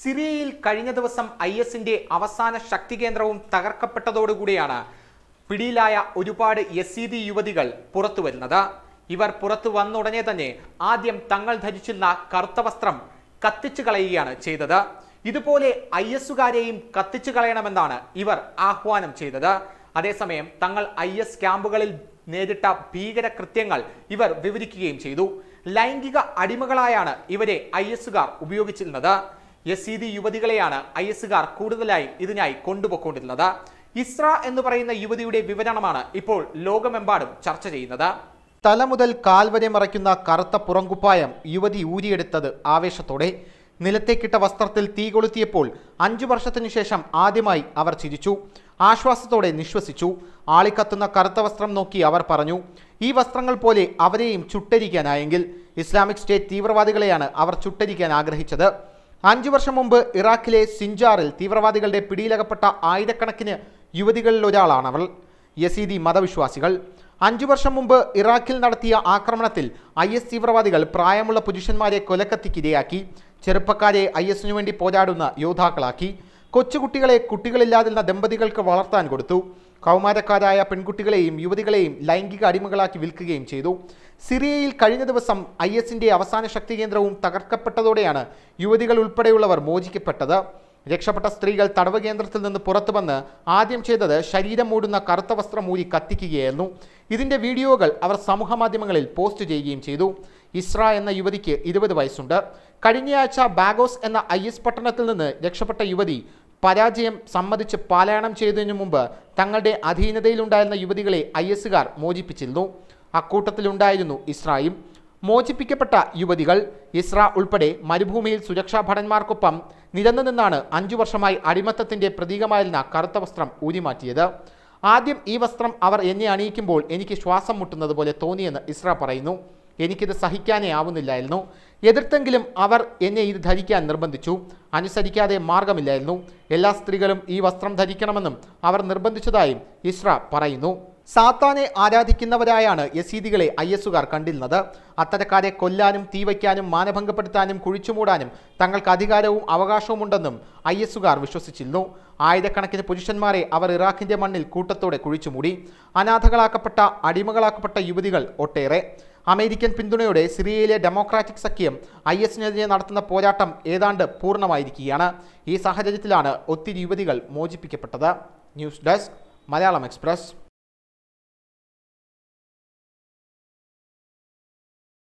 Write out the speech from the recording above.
സിറിയയിൽ കഴിഞ്ഞ ദിവസം ഐ എസിന്റെ അവസാന ശക്തി കേന്ദ്രവും തകർക്കപ്പെട്ടതോടുകൂടിയാണ് പിടിയിലായ ഒരുപാട് യസീദി യുവതികൾ പുറത്തു വരുന്നത്. ഇവർ പുറത്തു വന്നുടനെ തന്നെ ആദ്യം തങ്ങൾ ധരിച്ചിരുന്ന കറുത്ത വസ്ത്രം കത്തിച്ചു കളയുകയാണ് ചെയ്തത്. ഇതുപോലെ ഐ എസുകാരെയും കത്തിച്ചു കളയണമെന്നാണ് ഇവർ ആഹ്വാനം ചെയ്തത്. അതേസമയം തങ്ങൾ ഐ എസ് ക്യാമ്പുകളിൽ നേരിട്ട ഭീകര കൃത്യങ്ങൾ ഇവർ വിവരിക്കുകയും ചെയ്തു. ലൈംഗിക അടിമകളായാണ് ഇവരെ ഐ എസുകാർ ഉപയോഗിച്ചിരുന്നത്. യസീദി യുവതികളെയാണ് ഐ എസുകാർ കൂടുതലായി ഇതിനായി കൊണ്ടുപോയിക്കൊണ്ടിരുന്നത്. ഇസ്ര എന്ന് പറയുന്ന യുവതിയുടെ വിവരണമാണ് ഇപ്പോൾ ലോകമെമ്പാടും ചർച്ച ചെയ്യുന്നത്. തല മുതൽ കാൽ വരെ മറയ്ക്കുന്ന കറുത്ത പുറങ്കുപ്പായം യുവതി ഊരിയെടുത്തത് ആവേശത്തോടെ. നിലത്തേക്കിട്ട വസ്ത്രത്തിൽ തീ കൊളുത്തിയപ്പോൾ അഞ്ചു വർഷത്തിനു ശേഷം ആദ്യമായി അവർ ചിരിച്ചു. ആശ്വാസത്തോടെ നിശ്വസിച്ചു. ആളിക്കത്തുന്ന കറുത്ത വസ്ത്രം നോക്കി അവർ പറഞ്ഞു ഈ വസ്ത്രങ്ങൾ പോലെ അവരെയും ചുട്ടരിക്കാനായെങ്കിൽ. ഇസ്ലാമിക് സ്റ്റേറ്റ് തീവ്രവാദികളെയാണ് അവർ ചുട്ടരിക്കാൻ ആഗ്രഹിച്ചത്. അഞ്ചു വർഷം മുമ്പ് ഇറാഖിലെ സിഞ്ചാറിൽ തീവ്രവാദികളുടെ പിടിയിലകപ്പെട്ട ആയിരക്കണക്കിന് യുവതികളിൽ ഒരാളാണ് അവൾ. യസീദി മതവിശ്വാസികൾ. അഞ്ചു വർഷം മുമ്പ് ഇറാഖിൽ നടത്തിയ ആക്രമണത്തിൽ ഐ എസ് തീവ്രവാദികൾ പ്രായമുള്ള പുരുഷന്മാരെ കൊലക്കത്തിക്കിരയാക്കി. ചെറുപ്പക്കാരെ ഐ എസിനു വേണ്ടി പോരാടുന്ന യോദ്ധാക്കളാക്കി. കൊച്ചുകുട്ടികളെ കുട്ടികളില്ലാതിരുന്ന ദമ്പതികൾക്ക് വളർത്താൻ കൊടുത്തു. കൗമാരക്കാരായ പെൺകുട്ടികളെയും യുവതികളെയും ലൈംഗിക അടിമകളാക്കി വിൽക്കുകയും ചെയ്തു. സിറിയയിൽ കഴിഞ്ഞ ദിവസം ഐ എസിന്റെ അവസാന ശക്തി കേന്ദ്രവും തകർക്കപ്പെട്ടതോടെയാണ് യുവതികൾ ഉൾപ്പെടെയുള്ളവർ മോചിക്കപ്പെട്ടത്. രക്ഷപ്പെട്ട സ്ത്രീകൾ തടവ് കേന്ദ്രത്തിൽ നിന്ന് പുറത്തു വന്ന് ആദ്യം ചെയ്തത് ശരീരം മൂടുന്ന കറുത്ത വസ്ത്രം മൂരി കത്തിക്കുകയായിരുന്നു. ഇതിന്റെ വീഡിയോകൾ അവർ സമൂഹമാധ്യമങ്ങളിൽ പോസ്റ്റ് ചെയ്യുകയും ചെയ്തു. ഇസ്ര എന്ന യുവതിക്ക് ഇരുപത് വയസ്സുണ്ട്. കഴിഞ്ഞയാഴ്ച ബാഗോസ് എന്ന ഐ എസ് പട്ടണത്തിൽ നിന്ന് രക്ഷപ്പെട്ട യുവതി പരാജയം സമ്മതിച്ച് പാലായനം ചെയ്തതിനു മുമ്പ് തങ്ങളുടെ അധീനതയിലുണ്ടായിരുന്ന യുവതികളെ ഐ എസുകാർ മോചിപ്പിച്ചിരുന്നു. അക്കൂട്ടത്തിലുണ്ടായിരുന്നു ഇസ്രായും മോചിപ്പിക്കപ്പെട്ട യുവതികൾ ഇസ്ര ഉൾപ്പെടെ മരുഭൂമിയിൽ സുരക്ഷാ ഭടന്മാർക്കൊപ്പം നിരന്നു നിന്നാണ് അഞ്ചു വർഷമായി അടിമത്തത്തിന്റെ പ്രതീകമായിരുന്ന കറുത്ത വസ്ത്രം ഊരിമാറ്റിയത്. ആദ്യം ഈ വസ്ത്രം അവർ എന്നെ അണിയിക്കുമ്പോൾ എനിക്ക് ശ്വാസം മുട്ടുന്നത് പോലെ തോന്നിയെന്ന് ഇസ്ര പറയുന്നു. എനിക്കിത് സഹിക്കാനേ ആവുന്നില്ലായിരുന്നു. എതിർത്തെങ്കിലും അവർ എന്നെ ഇത് ധരിക്കാൻ നിർബന്ധിച്ചു. അനുസരിക്കാതെ മാർഗമില്ലായിരുന്നു. എല്ലാ സ്ത്രീകളും ഈ വസ്ത്രം ധരിക്കണമെന്നും അവർ നിർബന്ധിച്ചതായും ഇസ്ര പറയുന്നു. സാത്താനെ ആരാധിക്കുന്നവരായാണ് യസീദികളെ ഐ എസുകാർ കണ്ടിരുന്നത്. അത്തരക്കാരെ കൊല്ലാനും തീവയ്ക്കാനും മാനഭംഗപ്പെടുത്താനും കുഴിച്ചുമൂടാനും തങ്ങൾക്ക് അധികാരവും അവകാശവും ഉണ്ടെന്നും ഐ എസുകാർ വിശ്വസിച്ചിരുന്നു. ആയിരക്കണക്കിന് പുരുഷന്മാരെ അവർ ഇറാഖിന്റെ മണ്ണിൽ കൂട്ടത്തോടെ കുഴിച്ചുമൂടി. അനാഥകളാക്കപ്പെട്ട അടിമകളാക്കപ്പെട്ട യുവതികൾ ഒട്ടേറെ. അമേരിക്കൻ പിന്തുണയോടെ സിറിയയിലെ ഡെമോക്രാറ്റിക് സഖ്യം ഐ എസിനെതിരെ നടത്തുന്ന പോരാട്ടം ഏതാണ്ട് പൂർണമായിരിക്കുകയാണ്. ഈ സാഹചര്യത്തിലാണ് ഒത്തിരി യുവതികൾ മോചിപ്പിക്കപ്പെട്ടത്. News desk Malayalam Express.